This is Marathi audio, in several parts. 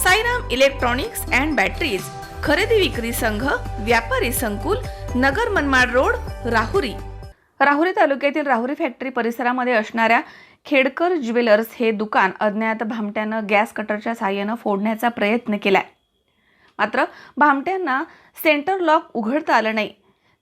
Sairam electronics and batteries खरेदी विक्री संघ व्यापारी संकुल नगर मनमाड रोड राहुरी. राहुरी तालुक्यातील राहुरी फॅक्टरी परिसरामध्ये असणाऱ्या खेडकर ज्वेलर्स हे दुकान अज्ञात भामट्यानं गॅस कटरच्या साह्यानं फोडण्याचा प्रयत्न केलाय. मात्र भामट्यांना सेंटर लॉक उघडता आलं नाही.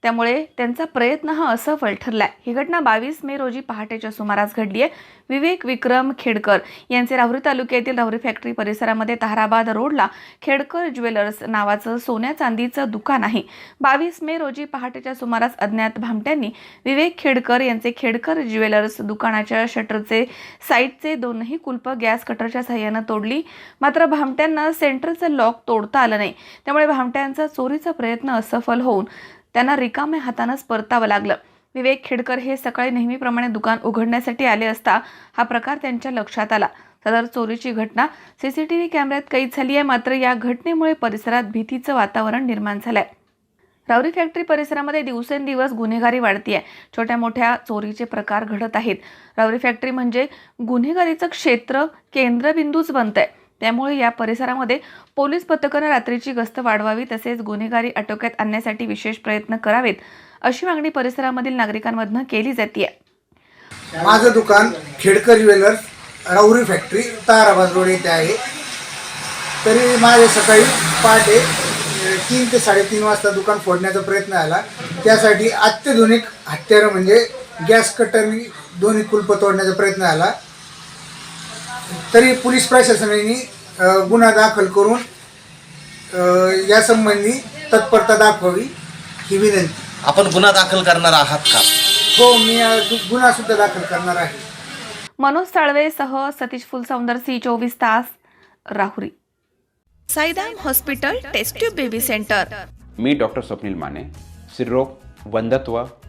त्यामुळे त्यांचा प्रयत्न हा असफल ठरलाय. ही घटना बावीस मे रोजी पहाटेच्या सुमारास घडली आहे विवेक विक्रम खेडकर यांचे राहुरी तालुक्यातील राहुरी फॅक्टरी परिसरामध्ये ताहराबाद रोडला खेडकर ज्वेलर्स नावाचं सोन्या चांदीचं दुकान आहे. बावीस मे रोजी पहाटेच्या सुमारास अज्ञात भामट्यांनी विवेक खेडकर यांचे खेडकर ज्वेलर्स दुकानाच्या शटरचे साईडचे दोनही कुलप गॅस कटरच्या सहाय्यानं तोडली. मात्र भामट्यांना सेंटरचं लॉक तोडता आलं नाही. त्यामुळे भामट्यांचा चोरीचा प्रयत्न असफल होऊन त्यांना रिकाम्या हातानंच परतावं लागलं. विवेक खेडकर हे सकाळी नेहमीप्रमाणे दुकान उघडण्यासाठी आले असता हा प्रकार त्यांच्या लक्षात आला. सदर चोरीची घटना सीसीटीव्ही कॅमेऱ्यात कैद झाली आहे. मात्र या घटनेमुळे परिसरात भीतीचं वातावरण निर्माण झालंय. रावरी फॅक्टरी परिसरामध्ये दिवसेंदिवस गुन्हेगारी वाढती आहे छोट्या मोठ्या चोरीचे प्रकार घडत आहेत. रावरी फॅक्टरी म्हणजे गुन्हेगारीचं क्षेत्र केंद्रबिंदूच बनतंय. त्यामुळे या परिसरामध्ये पोलीस पथकानं रात्रीची गस्त वाढवावी तसेच गुन्हेगारी आटोक्यात आणण्यासाठी विशेष प्रयत्न करावेत अशी मागणी परिसरामधील नागरिकांमधनं केली जाते माझं दुकान Khedkar jewellers Rahuri factory Tarabad road येथे आहे. तरी माझे सकाळी पहाटे तीन ते साडेतीन वाजता दुकान फोडण्याचा प्रयत्न आला. त्यासाठी अत्याधुनिक हत्यारं म्हणजे गॅस कटरनी दोन्ही कुलप तोडण्याचा प्रयत्न आला. तरी पोलीस प्रशासनाने गुन्हा दाखल करून यासंबंधी तत्परता दाखवावी ही विनंती. आपण गुन्हा दाखल करणार आहात का? हो मी गुन्हा सुद्धा दाखल करणार आहे. मनोज साळवे सह सतीश फुलसौंदर सी चोवीस तास Rahuri. Saidham hospital test tube baby centre. मी डॉक्टर स्वप्नील माने स्त्रीरोग वंधत्व